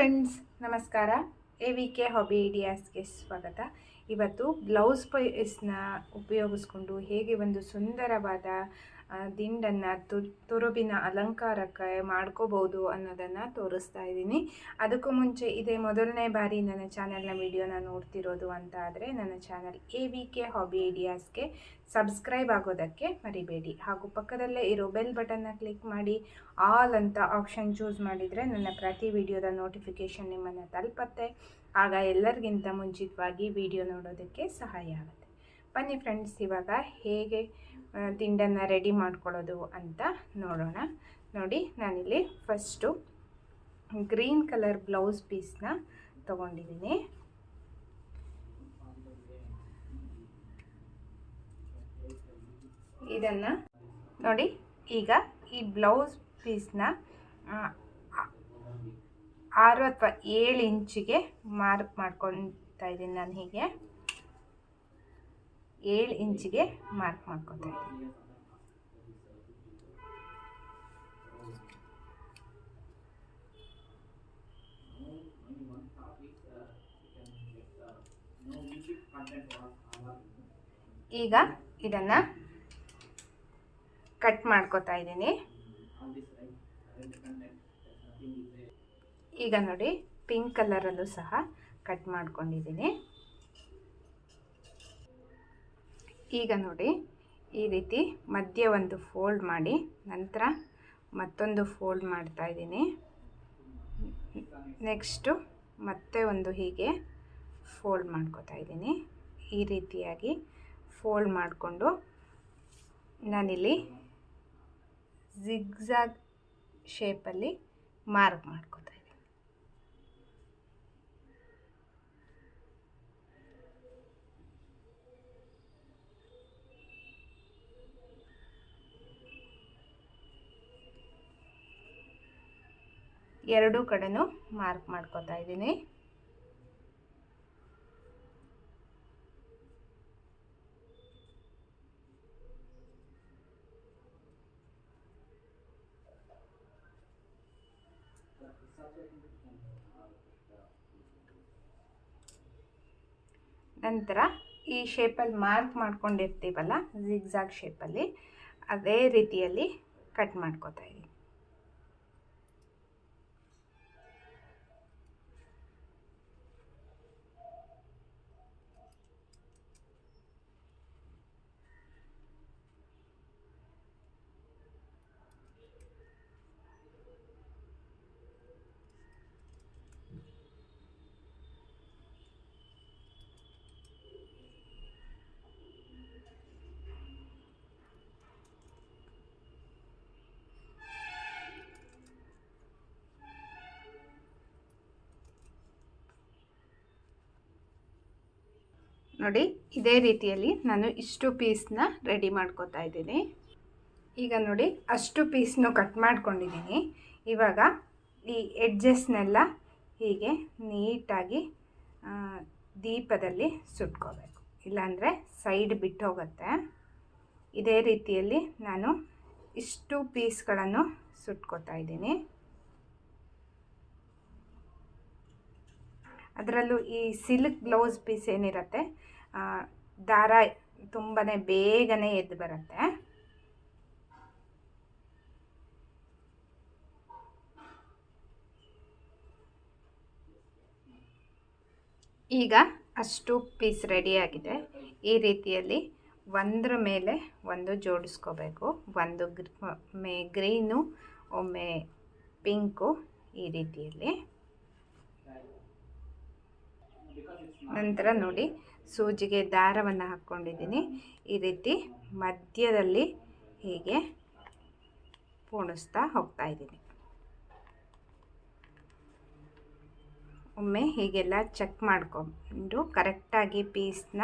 ನಮಸ್ಕಾರ. A V K hobby ಐಡಿಯಾಸ್ಗೆ ಸ್ವಾಗತ. ಇವತ್ತು ಬ್ಲೌಸ್ ಪೈಸ್ನ ಉಪಯೋಗಿಸ್ಕೊಂಡು ಹೇಗೆ ಒಂದು ಸುಂದರವಾದ ದಿಂಡನ್ನು ತುರುಬಿನ ಅಲಂಕಾರಕ್ಕೆ ಮಾಡ್ಕೋಬಹುದು ಅನ್ನೋದನ್ನು ತೋರಿಸ್ತಾ ಇದ್ದೀನಿ. ಅದಕ್ಕೂ ಮುಂಚೆ ಇದೇ ಮೊದಲನೇ ಬಾರಿ ನನ್ನ ಚಾನಲ್ನ ವಿಡಿಯೋನ ನೋಡ್ತಿರೋದು ಅಂತ ಆದರೆ ನನ್ನ channel A V K hobby ಐಡಿಯಾಸ್ಗೆ subscribe ಆಗೋದಕ್ಕೆ ಮರಿಬೇಡಿ. ಹಾಗೂ ಪಕ್ಕದಲ್ಲೇ ಇರೋ ಬೆಲ್ ಬಟನ್ನ ಕ್ಲಿಕ್ ಮಾಡಿ, ಆಲ್ ಅಂತ ಆಪ್ಷನ್ ಚೂಸ್ ಮಾಡಿದರೆ ನನ್ನ ಪ್ರತಿ ವಿಡಿಯೋದ ನೋಟಿಫಿಕೇಷನ್ ನಿಮ್ಮನ್ನು ತಲುಪತ್ತೆ. ಆಗ ಎಲ್ಲರಿಗಿಂತ ಮುಂಚಿತವಾಗಿ ವಿಡಿಯೋ ನೋಡೋದಕ್ಕೆ ಸಹಾಯ ಆಗುತ್ತೆ. ಬನ್ನಿ ಫ್ರೆಂಡ್ಸ್ ಇವಾಗ ಹೇಗೆ ತಿಂಡನ್ನು ರೆಡಿ ಮಾಡ್ಕೊಳ್ಳೋದು ಅಂತ ನೋಡೋಣ. ನೋಡಿ, ನಾನಿಲ್ಲಿ ಫಸ್ಟು ಗ್ರೀನ್ ಕಲರ್ ಬ್ಲೌಸ್ ಪೀಸ್ನ ತೊಗೊಂಡಿದ್ದೀನಿ. ಇದನ್ನು ನೋಡಿ, ಈಗ ಈ ಬ್ಲೌಸ್ ಪೀಸ್ನ ಆರು ಅಥವಾ ಏಳು ಇಂಚಿಗೆ ಮಾರ್ಕ್ ಮಾಡ್ಕೊತಾ ಇದ್ದೀನಿ ನಾನು ಹೀಗೆ. ಏಳು ಇಂಚಿಗೆ ಮಾರ್ಕ್ ಮಾಡ್ಕೊತಾ ಇದ್ದೀನಿ. ಈಗ ಇದನ್ನು ಕಟ್ ಮಾಡ್ಕೋತಾ ಇದ್ದೀನಿ. ಈಗ ನೋಡಿ ಪಿಂಕ್ ಕಲರಲ್ಲೂ ಸಹ ಕಟ್ ಮಾಡ್ಕೊಂಡಿದ್ದೀನಿ. ಈಗ ನೋಡಿ, ಈ ರೀತಿ ಮಧ್ಯ ಒಂದು ಫೋಲ್ಡ್ ಮಾಡಿ, ನಂತರ ಮತ್ತೊಂದು ಫೋಲ್ಡ್ ಮಾಡ್ತಾ ಇದ್ದೀನಿ. ನೆಕ್ಸ್ಟು ಮತ್ತೆ ಒಂದು ಹೀಗೆ ಫೋಲ್ಡ್ ಮಾಡ್ಕೋತಾ ಇದ್ದೀನಿ. ಈ ರೀತಿಯಾಗಿ ಫೋಲ್ಡ್ ಮಾಡಿಕೊಂಡು ನಾನಿಲ್ಲಿ ಝಿಗ್ಝಾಗ್ ಶೇಪಲ್ಲಿ ಮಾರ್ಕ್ ಮಾಡ್ಕೋತಾ ಇದ್ದೀನಿ ಎರಡೂ ಕಡೆನೂ ಮಾರ್ಕ್ ಮಾಡ್ಕೋತಾ ಇದ್ದೀನಿ. ನಂತರ ಈ ಶೇಪಲ್ಲಿ ಮಾರ್ಕ್ ಮಾಡ್ಕೊಂಡಿರ್ತೀವಲ್ಲ ಝಿಗ್ಝಾಗ್ ಶೇಪಲ್ಲಿ ಅದೇ ರೀತಿಯಲ್ಲಿ ಕಟ್ ಮಾಡ್ಕೋತಾ ಇದ್ದೀನಿ. ನೋಡಿ, ಇದೇ ರೀತಿಯಲ್ಲಿ ನಾನು ಇಷ್ಟು ಪೀಸ್ನ ರೆಡಿ ಮಾಡ್ಕೋತಾ ಇದ್ದೀನಿ. ಈಗ ನೋಡಿ, ಅಷ್ಟು ಪೀಸ್ನು ಕಟ್ ಮಾಡ್ಕೊಂಡಿದ್ದೀನಿ. ಇವಾಗ ಈ ಎಡ್ಜಸ್ನೆಲ್ಲ ಹೀಗೆ ನೀಟಾಗಿ ದೀಪದಲ್ಲಿ ಸುಟ್ಕೋಬೇಕು. ಇಲ್ಲಾಂದರೆ ಸೈಡ್ ಬಿಟ್ಟು ಹೋಗುತ್ತೆ. ಇದೇ ರೀತಿಯಲ್ಲಿ ನಾನು ಇಷ್ಟು ಪೀಸ್ಗಳನ್ನು ಸುಟ್ಕೋತಾ ಇದ್ದೀನಿ. ಅದರಲ್ಲೂ ಈ ಸಿಲ್ಕ್ ಬ್ಲೌಸ್ ಪೀಸ್ ಏನಿರುತ್ತೆ ದಾರ ತುಂಬಾ ಬೇಗನೆ ಎದ್ದು ಬರುತ್ತೆ. ಈಗ ಅಷ್ಟು ಪೀಸ್ ರೆಡಿಯಾಗಿದೆ ಈ ರೀತಿಯಲ್ಲಿ ಒಂದರ ಮೇಲೆ ಒಂದು ಜೋಡಿಸ್ಕೋಬೇಕು. ಒಂದು ಒಮ್ಮೆ ಗ್ರೀನು, ಒಮ್ಮೆ ಪಿಂಕು ಈ ರೀತಿಯಲ್ಲಿ. ನಂತರ ನೋಡಿ ಸೂಜಿಗೆ ದಾರವನ್ನು ಹಾಕ್ಕೊಂಡಿದ್ದೀನಿ. ಈ ರೀತಿ ಮಧ್ಯದಲ್ಲಿ ಹೀಗೆ ಪೋಣಿಸ್ತಾ ಹೋಗ್ತಾ ಇದ್ದೀನಿ. ಒಮ್ಮೆ ಹೀಗೆಲ್ಲ ಚೆಕ್ ಮಾಡ್ಕೊಂಡು ಕರೆಕ್ಟಾಗಿ ಪೀಸ್ನ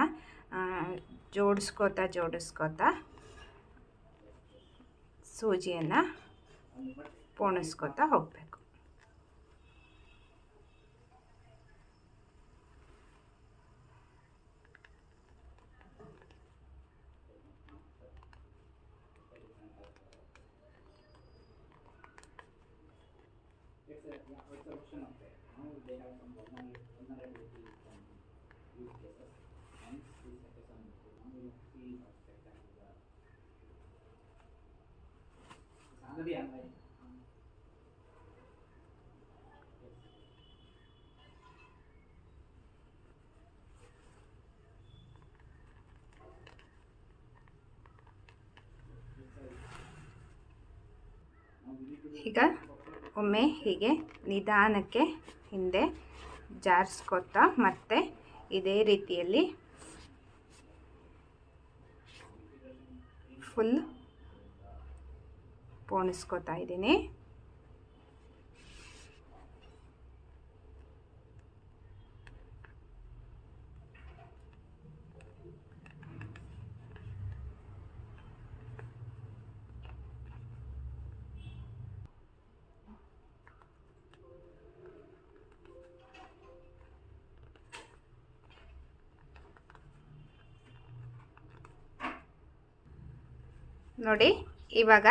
ಜೋಡಿಸ್ಕೋತಾ ಜೋಡಿಸ್ಕೋತಾ ಸೂಜಿಯನ್ನು ಪೋಣಿಸ್ಕೋತಾ ಹೋಗಬೇಕು. ठीक है ಒಮ್ಮೆ ಹೀಗೆ ನಿಧಾನಕ್ಕೆ ಹಿಂದೆ ಜಾರಿಸ್ಕೊತಾ ಮತ್ತೆ ಇದೇ ರೀತಿಯಲ್ಲಿ ಫುಲ್ ಪೋಣಿಸ್ಕೊತಾ ಇದ್ದೀನಿ. ನೋಡಿ, ಇವಾಗ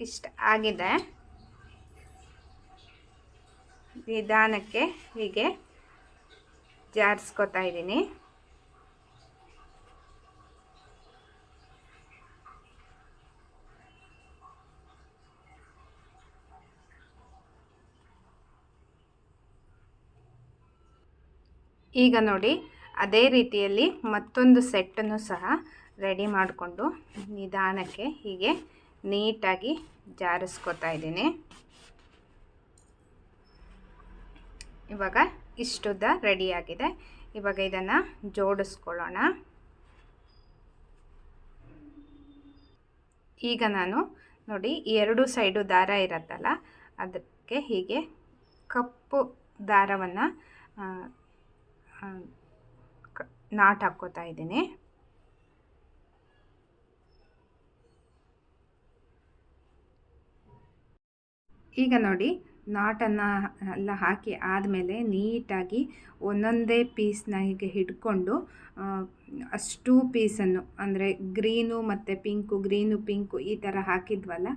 ಇಷ್ಟ ಆಗಿದೆ. ನಿಧಾನಕ್ಕೆ ಹೀಗೆ ಜಾರಿಸ್ಕೋತಾ ಇದ್ದೀನಿ. ಈಗ ನೋಡಿ, ಅದೇ ರೀತಿಯಲ್ಲಿ ಮತ್ತೊಂದು ಸೆಟ್ಟನ್ನು ಸಹ ರೆಡಿ ಮಾಡಿಕೊಂಡು ನಿಧಾನಕ್ಕೆ ಹೀಗೆ ನೀಟಾಗಿ ಜಾರಿಸ್ಕೊತಾ ಇದ್ದೀನಿ. ಇವಾಗ ಇಷ್ಟುದ್ದ ರೆಡಿಯಾಗಿದೆ ಇವಾಗ ಇದನ್ನು ಜೋಡಿಸ್ಕೊಳ್ಳೋಣ. ಈಗ ನಾನು ನೋಡಿ ಎರಡು ಸೈಡು ದಾರ ಇರತ್ತಲ್ಲ, ಅದಕ್ಕೆ ಹೀಗೆ ಕಪ್ಪು ದಾರವನ್ನು ನಾಟ್ ಹಾಕ್ಕೋತಾ ಇದ್ದೀನಿ. ಈಗ ನೋಡಿ, ನಾಟನ್ನು ಎಲ್ಲ ಹಾಕಿ ಆದಮೇಲೆ ನೀಟಾಗಿ ಒಂದೊಂದೇ ಪೀಸ್ನ ಹೀಗೆ ಹಿಡ್ಕೊಂಡು ಅಷ್ಟು ಪೀಸನ್ನು, ಅಂದರೆ ಗ್ರೀನು ಮತ್ತು ಪಿಂಕು, ಗ್ರೀನು, ಪಿಂಕು ಈ ಥರ ಹಾಕಿದ್ವಲ್ಲ,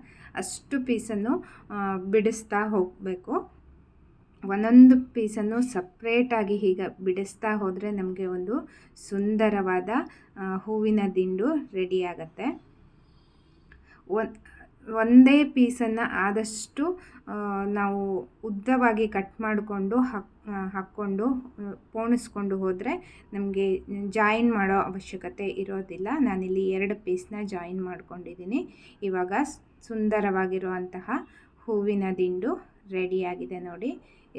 ಅಷ್ಟು ಪೀಸನ್ನು ಬಿಡಿಸ್ತಾ ಹೋಗಬೇಕು. ಒಂದೊಂದು ಪೀಸನ್ನು ಸಪ್ರೇಟಾಗಿ ಹೀಗೆ ಬಿಡಿಸ್ತಾ ಹೋದರೆ ನಮಗೆ ಒಂದು ಸುಂದರವಾದ ಹೂವಿನ ದಿಂಡು ರೆಡಿಯಾಗತ್ತೆ ಒನ್ ಒಂದೇ ಪೀಸನ್ನು ಆದಷ್ಟು ನಾವು ಉದ್ದವಾಗಿ ಕಟ್ ಮಾಡಿಕೊಂಡು ಹಾಕ್ ಹಾಕ್ಕೊಂಡು ಪೋಣಿಸ್ಕೊಂಡು ಹೋದರೆ ನಮಗೆ ಜಾಯಿನ್ ಮಾಡೋ ಅವಶ್ಯಕತೆ ಇರೋದಿಲ್ಲ. ನಾನಿಲ್ಲಿ ಎರಡು ಪೀಸ್ನ ಜಾಯಿನ್ ಮಾಡ್ಕೊಂಡಿದ್ದೀನಿ. ಇವಾಗ ಸುಂದರವಾಗಿರುವಂತಹ ಹೂವಿನ ದಿಂಡು ರೆಡಿಯಾಗಿದೆ ನೋಡಿ.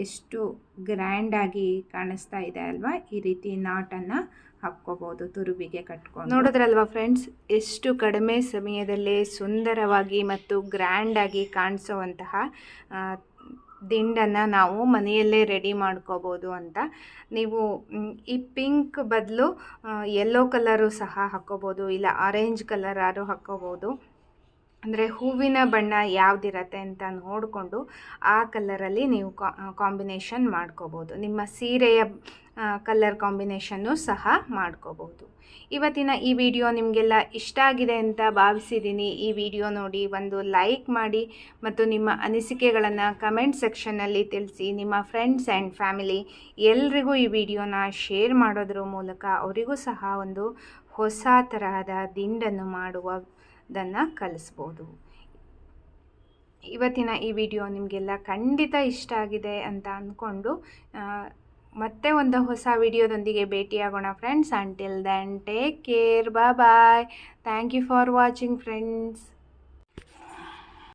ಎಷ್ಟು ಗ್ರ್ಯಾಂಡಾಗಿ ಕಾಣಿಸ್ತಾ ಇದೆ ಅಲ್ವಾ? ಈ ರೀತಿ ನಾಟನ್ನು ಹಾಕ್ಕೋಬೋದು, ತುರುಬಿಗೆ ಕಟ್ಕೊಂಡು. ನೋಡಿದ್ರಲ್ವಾ ಫ್ರೆಂಡ್ಸ್, ಎಷ್ಟು ಕಡಿಮೆ ಸಮಯದಲ್ಲೇ ಸುಂದರವಾಗಿ ಮತ್ತು ಗ್ರ್ಯಾಂಡಾಗಿ ಕಾಣಿಸೋವಂತಹ ದಿಂಡನ್ನು ನಾವು ಮನೆಯಲ್ಲೇ ರೆಡಿ ಮಾಡ್ಕೋಬೋದು ಅಂತ. ನೀವು ಈ ಪಿಂಕ್ ಬದಲು ಯೆಲ್ಲೋ ಕಲರು ಸಹ ಹಾಕ್ಕೋಬೋದು, ಇಲ್ಲ ಆರೆಂಜ್ ಕಲರ್ ಹಾಕ್ಕೋಬೋದು. ಅಂದರೆ ಹೂವಿನ ಬಣ್ಣ ಯಾವುದಿರತ್ತೆ ಅಂತ ನೋಡಿಕೊಂಡು ಆ ಕಲರಲ್ಲಿ ನೀವು ಕಾಂಬಿನೇಷನ್ ಮಾಡ್ಕೋಬೋದು ನಿಮ್ಮ ಸೀರೆಯ ಕಲರ್ ಕಾಂಬಿನೇಷನ್ನು ಸಹ ಮಾಡ್ಕೋಬೋದು ಇವತ್ತಿನ ಈ ವಿಡಿಯೋ ನಿಮಗೆಲ್ಲ ಇಷ್ಟ ಆಗಿದೆ ಅಂತ ಭಾವಿಸಿದ್ದೀನಿ. ಈ ವಿಡಿಯೋ ನೋಡಿ ಒಂದು ಲೈಕ್ ಮಾಡಿ ಮತ್ತು ನಿಮ್ಮ ಅನಿಸಿಕೆಗಳನ್ನು ಕಮೆಂಟ್ ಸೆಕ್ಷನ್ನಲ್ಲಿ ತಿಳಿಸಿ. ನಿಮ್ಮ ಫ್ರೆಂಡ್ಸ್ ಆ್ಯಂಡ್ ಫ್ಯಾಮಿಲಿ ಎಲ್ರಿಗೂ ಈ ವಿಡಿಯೋನ ಶೇರ್ ಮಾಡೋದ್ರ ಮೂಲಕ ಅವರಿಗೂ ಸಹ ಒಂದು ಹೊಸ ತರಹದ ದಿಂಡನ್ನು ಮಾಡುವುದನ್ನು ಕಲಿಸ್ಬೋದು. ಇವತ್ತಿನ ಈ ವಿಡಿಯೋ ನಿಮಗೆಲ್ಲ ಖಂಡಿತ ಇಷ್ಟ ಆಗಿದೆ ಅಂತ ಅಂದ್ಕೊಂಡು ಮತ್ತೆ ಒಂದು ಹೊಸ ವಿಡಿಯೋದೊಂದಿಗೆ ಭೇಟಿಯಾಗೋಣ friends until then take care bye thank you for watching friends